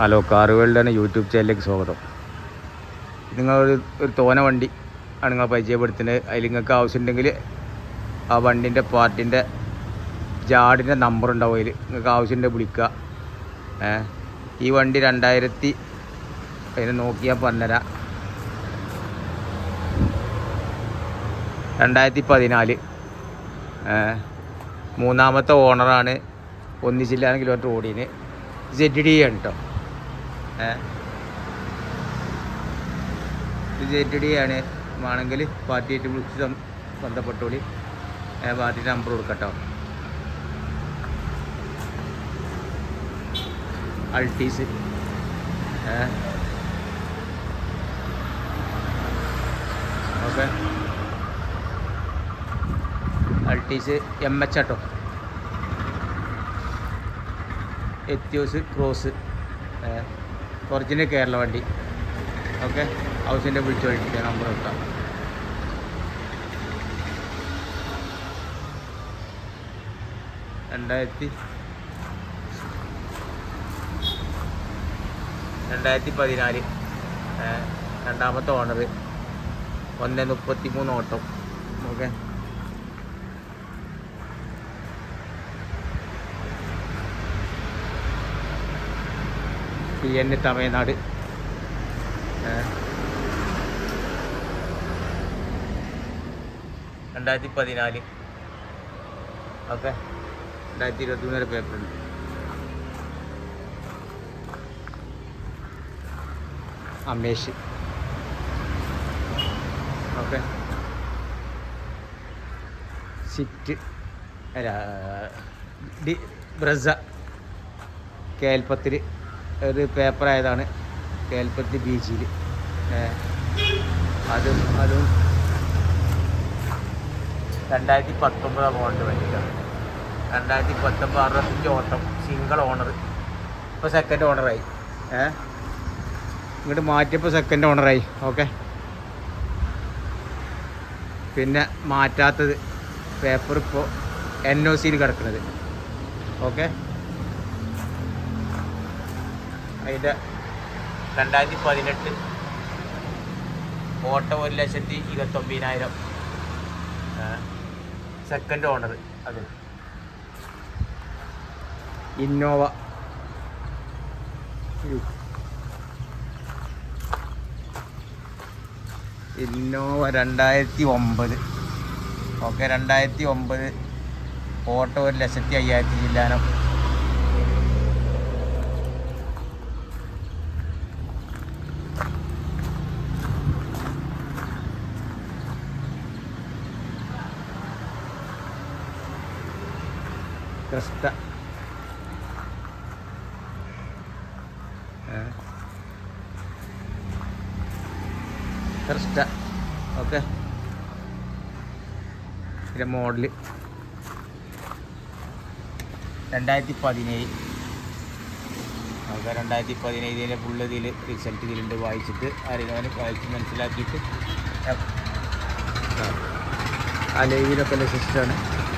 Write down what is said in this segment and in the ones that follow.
Hello കാറുകളുടെ YouTube ചാനലിലേക്ക് സ്വാഗതം. നിങ്ങൾ ഒരു തോന വണ്ടി ആണ് നിങ്ങൾ പരിചയപ്പെടുത്തുന്നത്. അതിൽ നിങ്ങൾക്ക് ആവശ്യമുണ്ടെങ്കിൽ ആ വണ്ടിന്റെ പാർട്ടിന്റെ ജാഡിന്റെ നമ്പർ ഉണ്ടാവും അതിൽ. നിങ്ങൾക്ക് ആവശ്യമുണ്ടെങ്കിൽ വിളിക്കുക. ഈ വണ്ടി രണ്ടായിരത്തി അതിനെ നോക്കിയാൽ പറഞ്ഞുതരാം. രണ്ടായിരത്തി പതിനാല്. മൂന്നാമത്തെ ഓണറാണ് ഒന്നിച്ചില്ലാന്ന് കിലോമീറ്റർ ഓടിന് ജെഡ് ഡി ആണ് കേട്ടോ ആണ്. വേണമെങ്കിൽ പാർട്ടിയായിട്ട് വിളിച്ച് ബന്ധപ്പെട്ടോളി. പാർട്ടി നമ്പർ കൊടുക്കട്ടോ. Altis okay. Altis M H auto. Etios cross original Kerala വണ്ടി. ഓക്കെ? ഹൗസിന്റെ വിളിച്ചു വഴിക്ക് നമ്പർ വെക്കാം രണ്ടായിരത്തി രണ്ടായിരത്തി പതിനാല് രണ്ടാമത്തെ ഓണർ ഒന്ന് മുപ്പത്തി മൂന്ന് ഓട്ടം. Okay? P N Tamil Nadu. രണ്ടായിരത്തി പതിനാല് ഓക്കെ. രണ്ടായിരത്തി ഇരുപത്തി മൂന്ന് വരെ പേപ്പറുണ്ട് അമേഷ്. ഓക്കെ. സിറ്റ്. ബ്രസ. കേൽപ്പത്തിൽ ഒരു പേപ്പർ ആയതാണ് കേൽപ്പത്തി ബീച്ചിൽ അതും അതും രണ്ടായിരത്തി പത്തൊമ്പതാം മോഡൽ വണ്ടിയിലാണ് രണ്ടായിരത്തി പത്തൊമ്പത് അറുപത്തഞ്ച് ഓട്ടം സിംഗിൾ ഓണർ ഇപ്പോൾ സെക്കൻഡ് ഓണറായി ഏ ഇങ്ങോട്ട് മാറ്റിയപ്പോൾ സെക്കൻഡ് ഓണറായി ഓക്കെ പിന്നെ മാറ്റാത്തത് പേപ്പർ ഇപ്പോൾ എൻ ഒ സിയിൽ കിടക്കുന്നത്. ഓക്കെ അതിന്റെ രണ്ടായിരത്തി പതിനെട്ട് ഓട്ടം ഒരു ലക്ഷത്തി ഇരുപത്തൊമ്പതിനായിരം സെക്കൻഡ് ഓണർ അത്. ഇന്നോവ ഇന്നോവ രണ്ടായിരത്തി ഒമ്പത് ഓക്കെ രണ്ടായിരത്തി ഒമ്പത് ഓട്ടോ ഒരു ലക്ഷത്തി അയ്യായിരത്തി ചില്ലാനം. കൃഷ്ണ ക്രിസ്റ്റ ഓക്കെ. ഇതിന്റെ മോഡൽ. രണ്ടായിരത്തി പതിനേഴ് നമുക്ക് രണ്ടായിരത്തി പതിനേഴിലെ ഫുള്ള് ഇതിൽ റിസൾട്ട് ഇതിലുണ്ട് വായിച്ചിട്ട് അറിയാനും വായിച്ച് മനസ്സിലാക്കിയിട്ട്. ആ. സിസ്റ്റമാണ്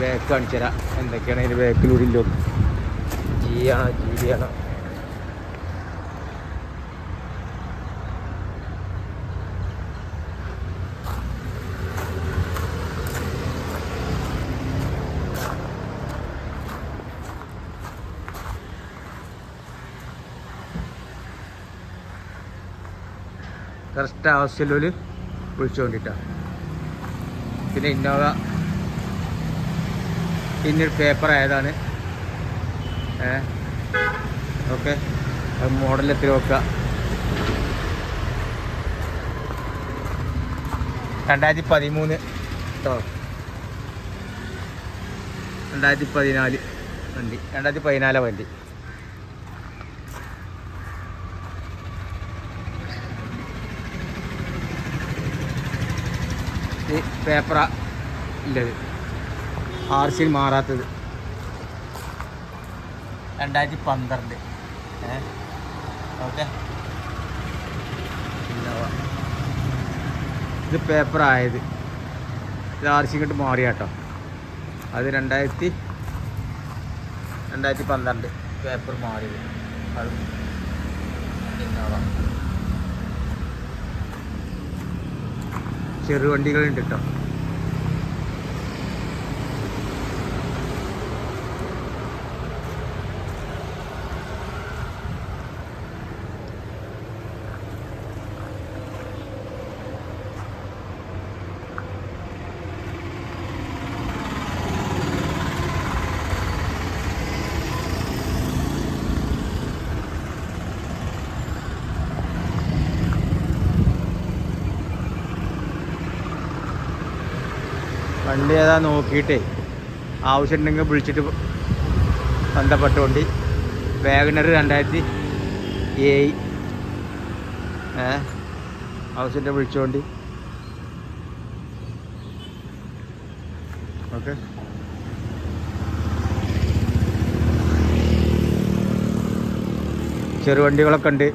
ബാക്ക് കാണിച്ചു തരാം എന്തൊക്കെയാണ് അതിന്റെ ബാക്കിലൂടെ ഇല്ലോ ജിയാണ് ആണോ ജി ഡി ആണോ കറക്റ്റ് ആവശ്യമുള്ളവർ വിളിച്ചുകൊണ്ടിട്ടാണ് പിന്നെ ഇന്നോവ പിന്നീട് പേപ്പർ ആയതാണ്. ഓക്കെ. എത്തി നോക്കുക. രണ്ടായിരത്തി പതിമൂന്ന് കേട്ടോ രണ്ടായിരത്തി പതിനാല് വണ്ടി. രണ്ടായിരത്തി പതിനാല് വണ്ടി പേപ്പറ ഇല്ലത് ആർ സിയിൽ മാറാത്തത്. രണ്ടായിരത്തി പന്ത്രണ്ട് ഓക്കെ. ഇത് പേപ്പർ ആയത്. ഇത് ആർ സി ഇങ്ങോട്ട് മാറിയ കേട്ടോ അത് രണ്ടായിരത്തി രണ്ടായിരത്തി പന്ത്രണ്ട് പേപ്പർ മാറിയത്. അത് ചെറുവണ്ടികളുണ്ട് കേട്ടോ വണ്ടി ഏതാ നോക്കിയിട്ടേ ആവശ്യമുണ്ടെങ്കിൽ വിളിച്ചിട്ട് ബന്ധപ്പെട്ടുകൊണ്ട് വാഗണർ രണ്ടായിരത്തി ഏഴ് ഏ ആവശ്യത്തെ വിളിച്ചുകൊണ്ട് ഓക്കെ. ചെറുവണ്ടികളൊക്കെ ഉണ്ട്.